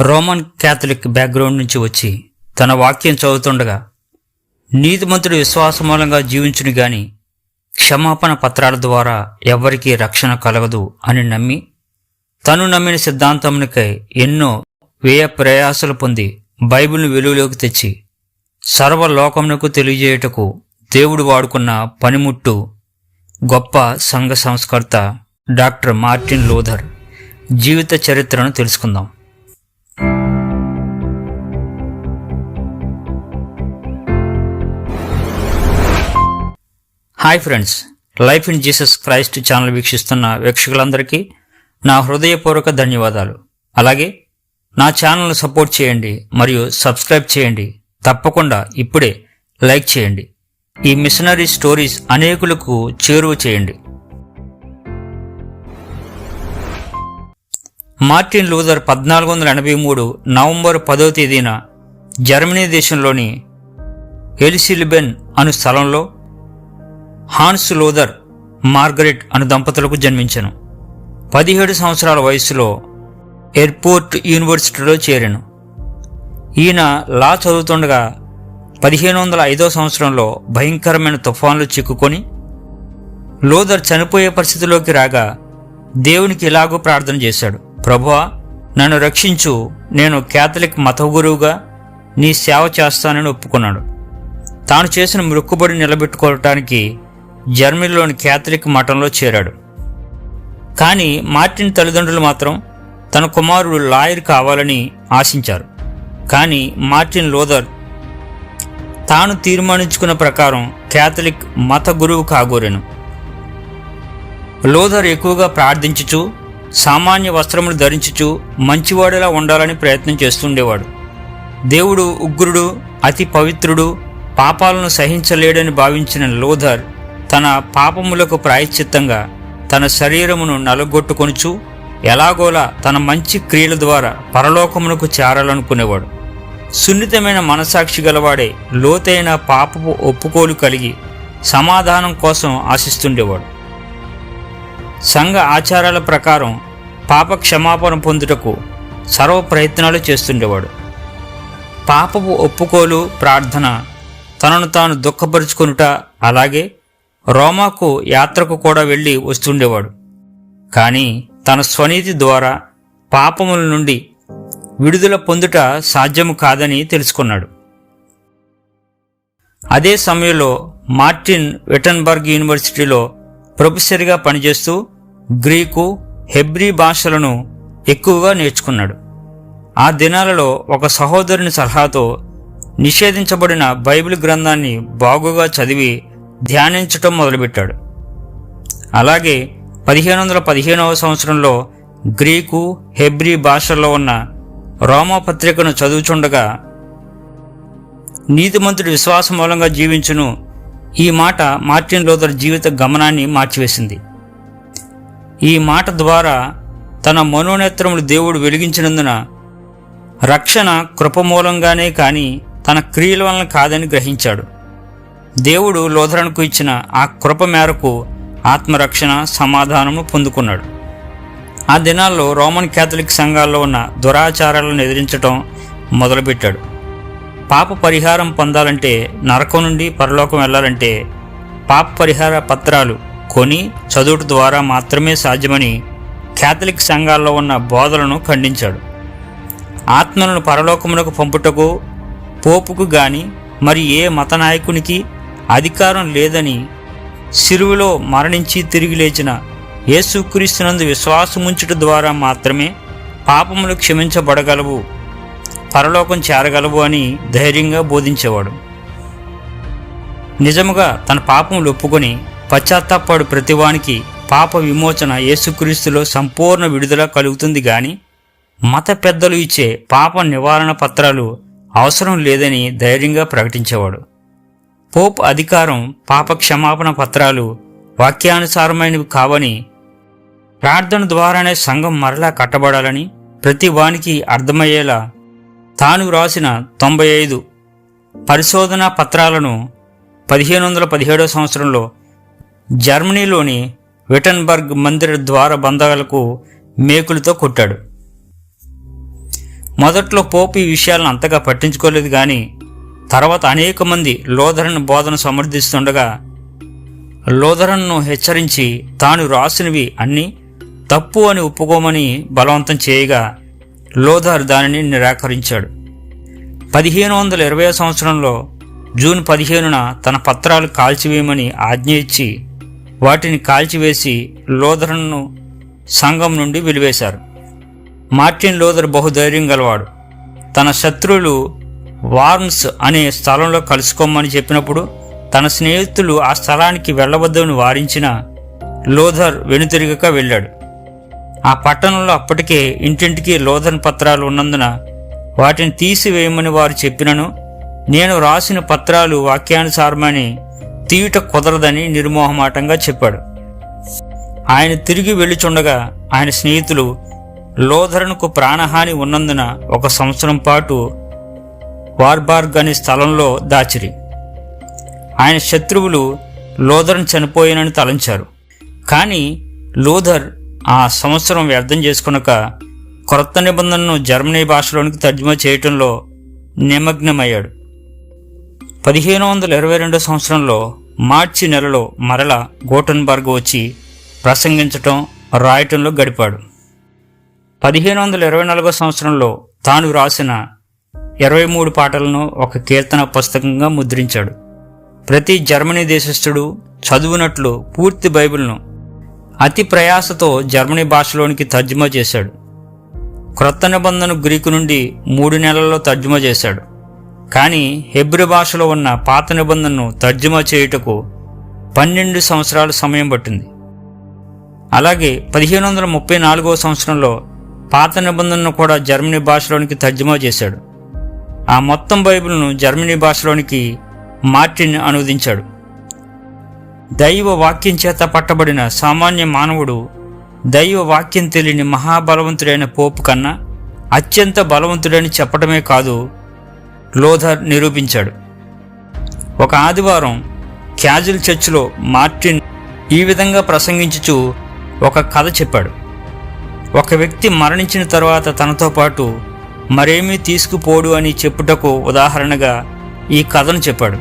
Roman Catholic background నుంచి వచ్చి తన వాక్యం చదువుతుండగా నీతిమంతుడు విశ్వాసమూలంగా జీవించును గాని క్షమాపణ పత్రాల ద్వారా ఎవ్వరికీ రక్షణ కలగదు అని నమ్మి తను నమ్మిన సిద్ధాంతమునికై ఎన్నో వ్యయ ప్రయాసలు పొంది బైబిల్ను వెలుగులోకి తెచ్చి సర్వలోకమునకు తెలియజేయుటకు దేవుడు వాడుకున్న పనిముట్టు గొప్ప సంఘ సంస్కర్త డాక్టర్ మార్టిన్ లూథర్ జీవిత చరిత్రను తెలుసుకుందాం. Hi friends life in Jesus Christ channel వీక్షిస్తున్న వీక్షకులందరికీ నా హృదయపూర్వక ధన్యవాదాలు. అలాగే నా ఛానల్ను సపోర్ట్ చేయండి మరియు సబ్స్క్రైబ్ చేయండి. తప్పకుండా ఇప్పుడే లైక్ చేయండి. ఈ మిషనరీ స్టోరీస్ అనేకులకు చేరువ చేయండి. మార్టిన్ లూథర్ పద్నాలుగు వందల ఎనభై మూడు నవంబర్ పదో తేదీన జర్మనీ దేశంలోని ఎలిసిలిబెన్ అను స్థలంలో హాన్స్ లోదర్ మార్గరెట్ అను దంపతులకు జన్మించను. పదిహేడు సంవత్సరాల వయసులో ఎయిర్పోర్ట్ యూనివర్సిటీలో చేరాను. ఈయన లా చదువుతుండగా పదిహేను వందల ఐదో సంవత్సరంలో భయంకరమైన తుఫాన్లు చిక్కుకొని లోదర్ చనిపోయే పరిస్థితిలోకి రాగా దేవునికి ఇలాగూ ప్రార్థన చేశాడు. ప్రభువా నన్ను రక్షించు. నేను క్యాథలిక్ మత గురువుగా నీ సేవ చేస్తానని ఒప్పుకున్నాడు. తాను చేసిన మృక్కుబడి నిలబెట్టుకోవటానికి జర్మనీలోని క్యాథలిక్ మఠంలో చేరాడు. కానీ మార్టిన్ తల్లిదండ్రులు మాత్రం తన కుమారుడు లాయర్ కావాలని ఆశించారు. కానీ మార్టిన్ లోదర్ తాను తీర్మానించుకున్న ప్రకారం క్యాథలిక్ మత గురువు కాగోరెను. లోదర్ ఎక్కువగా ప్రార్థించుచు సామాన్య వస్త్రములు ధరించుచు మంచివాడిలా ఉండాలని ప్రయత్నం చేస్తుండేవాడు. దేవుడు ఉగ్రుడు అతి పవిత్రుడు పాపాలను సహించలేడని భావించిన లోధర్ తన పాపములకు ప్రాయశ్చిత్తంగా తన శరీరమును నలగొట్టుకొనుచు ఎలాగోలా తన మంచి క్రియల ద్వారా పరలోకమునకు చేరాలనుకునేవాడు. సున్నితమైన మనసాక్షి గలవాడే లోతైన పాపపు ఒప్పుకోలు కలిగి సమాధానం కోసం ఆశిస్తుండేవాడు. సంఘ ఆచారాల ప్రకారం పాప క్షమాపణ పొందుటకు సర్వ ప్రయత్నాలు చేస్తుండేవాడు. పాపపు ఒప్పుకోలు ప్రార్థన తనను తాను దుఃఖపరుచుకొనుట అలాగే రోమాకు యాత్రకు కూడా వెళ్ళి వస్తుండేవాడు. కానీ తన స్వనీతి ద్వారా పాపముల నుండి విడుదల పొందుట సాధ్యము కాదని తెలుసుకున్నాడు. అదే సమయంలో మార్టిన్ విటన్బర్గ్ యూనివర్సిటీలో ప్రొఫెసర్గా పనిచేస్తూ గ్రీకు హెబ్రీ భాషలను ఎక్కువగా నేర్చుకున్నాడు. ఆ దినాలలో ఒక సహోదరుని సలహాతో నిషేధించబడిన బైబిల్ గ్రంథాన్ని బాగుగా చదివి ధ్యానించటం మొదలుపెట్టాడు. అలాగే పదిహేను వందల పదిహేనవ సంవత్సరంలో గ్రీకు హెబ్రీ భాషల్లో ఉన్న రోమపత్రికను చదువుచుండగా నీతిమంతుడి విశ్వాసం మూలంగా జీవించును. ఈ మాట మార్టిన్ లోదర్ జీవిత గమనాన్ని మార్చివేసింది. ఈ మాట ద్వారా తన మనోనేత్రములు దేవుడు వెలిగించినందున రక్షణ కృపమూలంగానే కానీ తన క్రియల వలన కాదని గ్రహించాడు. దేవుడు లోధరణకు ఇచ్చిన ఆ కృప మేరకు ఆత్మరక్షణ సమాధానము పొందుకున్నాడు. ఆ దినాల్లో రోమన్ క్యాథలిక్ సంఘాల్లో ఉన్న దురాచారాలను ఎదిరించడం మొదలుపెట్టాడు. పాప పరిహారం పొందాలంటే నరకం నుండి పరలోకం వెళ్ళాలంటే పాప పరిహార పత్రాలు కొని చదువుట ద్వారా మాత్రమే సాధ్యమని క్యాథలిక్ సంఘాల్లో ఉన్న బోధలను ఖండించాడు. ఆత్మలను పరలోకమునకు పంపుటకు పోపుకు గాని మరి ఏ మత నాయకునికి అధికారం లేదని సిరువులో మరణించి తిరిగి లేచిన యేసుక్రీస్తునందు విశ్వాసముంచుట ద్వారా మాత్రమే పాపములు క్షమించబడగలవు పరలోకం చేరగలవు అని ధైర్యంగా బోధించేవాడు. నిజముగా తన పాపములు ఒప్పుకొని పశ్చాత్తాపాడు ప్రతివానికి పాప విమోచన యేసుక్రీస్తులో సంపూర్ణ విడుదల కలుగుతుంది గాని మత పెద్దలు ఇచ్చే పాప నివారణ పత్రాలు అవసరం లేదని ధైర్యంగా ప్రకటించేవాడు. పోప్ అధికారం పాప క్షమాపణ పత్రాలు వాక్యానుసారమైనవి కావని ప్రార్థన ద్వారానే సంఘం మరలా కట్టబడాలని ప్రతి వానికి అర్థమయ్యేలా తాను వ్రాసిన తొంభై ఐదు పరిశోధనా పత్రాలను పదిహేను వందల పదిహేడో సంవత్సరంలో జర్మనీలోని విటన్బర్గ్ మందిర ద్వార బంధాలకు మేకులతో కొట్టాడు. మొదట్లో పోపు ఈ విషయాలను అంతగా పట్టించుకోలేదు కానీ తర్వాత అనేక మంది లోధరన్ బోధన సమర్థిస్తుండగా లోధరన్ను హెచ్చరించి తాను రాసినవి అన్నీ తప్పు అని ఒప్పుకోమని బలవంతం చేయగా లోధర్ దానిని నిరాకరించాడు. పదిహేను వందల ఇరవై సంవత్సరంలో జూన్ పదిహేనున తన పత్రాలు కాల్చివేయమని ఆజ్ఞ ఇచ్చి వాటిని కాల్చివేసి లోధరన్ను సంఘం నుండి వెలివేశారు. మార్టిన్ లోదర్ బహుధైర్యం గలవాడు. తన శత్రువులు వార్న్స్ అనే స్థలంలో కలుసుకోమని చెప్పినప్పుడు తన స్నేహితులు ఆ స్థలానికి వెళ్ళవద్దని వారించిన లోధర్ వెనుతిరిగక వెళ్ళాడు. ఆ పట్టణంలో అప్పటికే ఇంటింటికి లోధన్ పత్రాలు ఉన్నందున వాటిని తీసివేయమని వారు చెప్పినను నేను రాసిన పత్రాలు వాక్యానుసారమని తీయుట కుదరదని నిర్మోహమాటంగా చెప్పాడు. ఆయన తిరిగి వెళ్ళుచుండగా ఆయన స్నేహితులు లోధరన్కు ప్రాణహాని ఉన్నందున ఒక సంవత్సరం పాటు వార్బార్గ్ అనే స్థలంలో దాచిరి. ఆయన శత్రువులు లోధరన్ చనిపోయానని తలంచారు. కానీ లోధర్ ఆ సంవత్సరం వ్యర్థం చేసుకునక క్రొత్త నిబంధనను జర్మనీ భాషలోనికి తర్జుమా చేయటంలో నిమగ్నమయ్యాడు. పదిహేను వందల ఇరవై రెండో సంవత్సరంలో మార్చి నెలలో మరల గోటన్బర్గ్ వచ్చి ప్రసంగించటం రాయటంలో గడిపాడు. పదిహేను వందల ఇరవై నాలుగో సంవత్సరంలో తాను రాసిన ఇరవై మూడు పాటలను ఒక కీర్తన పుస్తకంగా ముద్రించాడు. ప్రతి జర్మనీ దేశస్థుడు చదువునట్లు పూర్తి బైబిల్ను అతి ప్రయాసతో జర్మనీ భాషలోనికి తర్జుమా చేశాడు. క్రొత్త నిబంధన గ్రీకు నుండి మూడు నెలల్లో తర్జుమా చేశాడు. కానీ హెబ్రి భాషలో ఉన్న పాత నిబంధనను తర్జుమా చేయుటకు పన్నెండు సంవత్సరాల సమయం పట్టింది. అలాగే పదిహేను వందల ముప్పై నాలుగో సంవత్సరంలో పాత నిబంధనను కూడా జర్మనీ భాషలోనికి తర్జుమా చేశాడు. ఆ మొత్తం బైబిల్ను జర్మనీ భాషలోనికి మార్టిన్ అనువదించాడు. దైవ వాక్యం చేత పట్టబడిన సామాన్య మానవుడు దైవ వాక్యం తెలియని మహాబలవంతుడైన పోపు కన్నా అత్యంత బలవంతుడని చెప్పడమే కాదు లోథర్ నిరూపించాడు. ఒక ఆదివారం క్యాజువల్ చర్చిలో మార్టిన్ ఈ విధంగా ప్రసంగించుచు ఒక కథ చెప్పాడు. ఒక వ్యక్తి మరణించిన తర్వాత తనతో పాటు మరేమీ తీసుకుపోడు అని చెప్పుటకు ఉదాహరణగా ఈ కథను చెప్పాడు.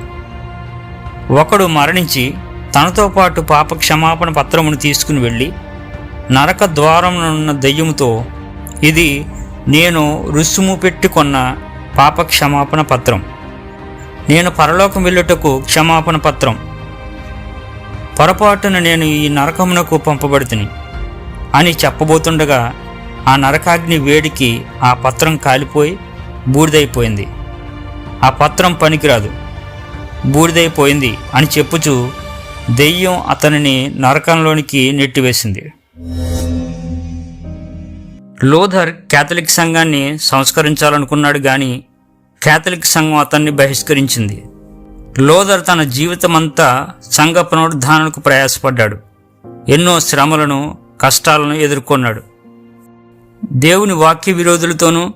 ఒకడు మరణించి తనతో పాటు పాప క్షమాపణ పత్రమును తీసుకుని వెళ్ళి నరక ద్వారమునున్న దెయ్యముతో ఇది నేను రుసుము పెట్టి కొన్న పాప క్షమాపణ పత్రం. నేను పరలోకం వెళ్ళుటకు క్షమాపణ పత్రం. పొరపాటున నేను ఈ నరకమునకు పంపబడుతుని అని చెప్పబోతుండగా ఆ నరకాగ్ని వేడికి ఆ పత్రం కాలిపోయి బూడిదైపోయింది. ఆ పత్రం పనికిరాదు. బూడిదైపోయింది అని చెప్పుచు దెయ్యం అతనిని నరకంలోనికి నెట్టివేసింది. లోధర్ క్యాథలిక్ సంఘాన్ని సంస్కరించాలనుకున్నాడు కానీ క్యాథలిక్ సంఘం అతన్ని బహిష్కరించింది. లోదర్ తన జీవితమంతా సంఘ పునరుద్ధారణకు ప్రయాసపడ్డాడు. ఎన్నో శ్రమలను కష్టాలను ఎదుర్కొన్నాడు. దేవుని వాక్య విరోధులతోనూ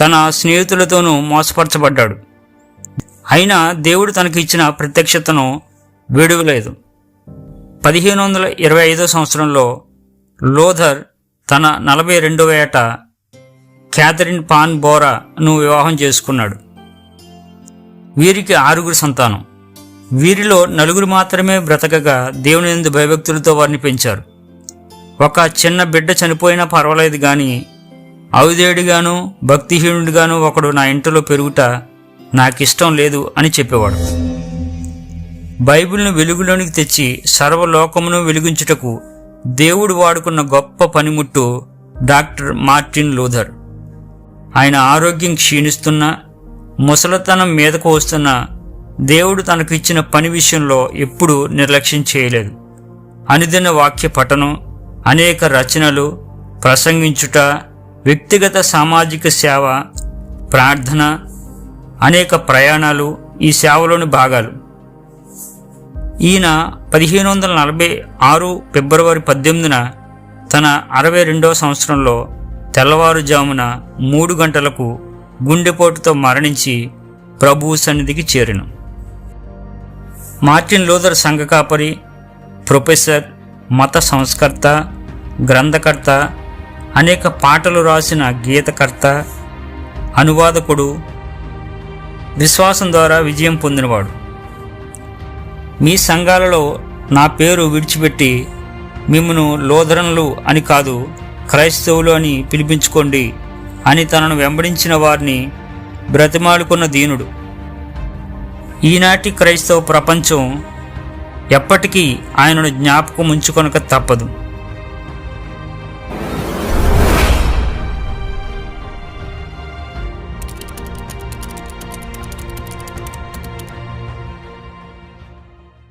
తన స్నేహితులతోనూ మోసపరచబడ్డాడు. అయినా దేవుడు తనకి ఇచ్చిన ప్రత్యక్షతను విడువలేదు. పదిహేను వందల ఇరవై ఐదో సంవత్సరంలో లోథర్ తన నలభై రెండవ ఏట క్యాథరిన్ పాన్ బోరాను వివాహం చేసుకున్నాడు. వీరికి ఆరుగురు సంతానం. వీరిలో నలుగురు మాత్రమే బ్రతకగా దేవుని ఎందు భయభక్తులతో వారిని పెంచారు. ఒక చిన్న బిడ్డ చనిపోయినా పర్వాలేదు కానీ అవిదేడిగాను భక్తిహీనుడిగాను ఒకడు నా ఇంటిలో పెరుగుట నాకిష్టం లేదు అని చెప్పేవాడు. బైబిల్ను వెలుగులోనికి తెచ్చి సర్వలోకమును వెలిగించుటకు దేవుడు వాడుకున్న గొప్ప పనిముట్టు డాక్టర్ మార్టిన్ లూథర్. ఆయన ఆరోగ్యం క్షీణిస్తున్న ముసలతనం మీదకు వస్తున్న దేవుడు తనకు ఇచ్చిన పని విషయంలో ఎప్పుడూ నిర్లక్ష్యం చేయలేదు. అనుదిన వాక్య పఠనం అనేక రచనలు ప్రసంగించుట వ్యక్తిగత సామాజిక సేవ ప్రార్థన అనేక ప్రయాణాలు ఈ సేవలోని భాగాలు. ఈయన పదిహేను వందల నలభై ఆరు ఫిబ్రవరి పద్దెనిమిదిన తన అరవై రెండవ సంవత్సరంలో తెల్లవారుజామున మూడు గంటలకు గుండెపోటుతో మరణించి ప్రభువు సన్నిధికి చేరిను. మార్టిన్ లూథర్ సంఘ కాపరి ప్రొఫెసర్ మత సంస్కర్త గ్రంథకర్త అనేక పాటలు రాసిన గీతకర్త అనువాదకుడు విశ్వాసం ద్వారా విజయం పొందినవాడు. మీ సంఘాలలో నా పేరు విడిచిపెట్టి మిమ్మను లోధరణలు అని కాదు క్రైస్తవులు అని పిలిపించుకోండి అని తనను వెంబడించిన వారిని బ్రతిమాలుకున్న దీనుడు. ఈనాటి క్రైస్తవ ప్రపంచం ఎప్పటికీ ఆయనను జ్ఞాపకం ఉంచుకొనక తప్పదు.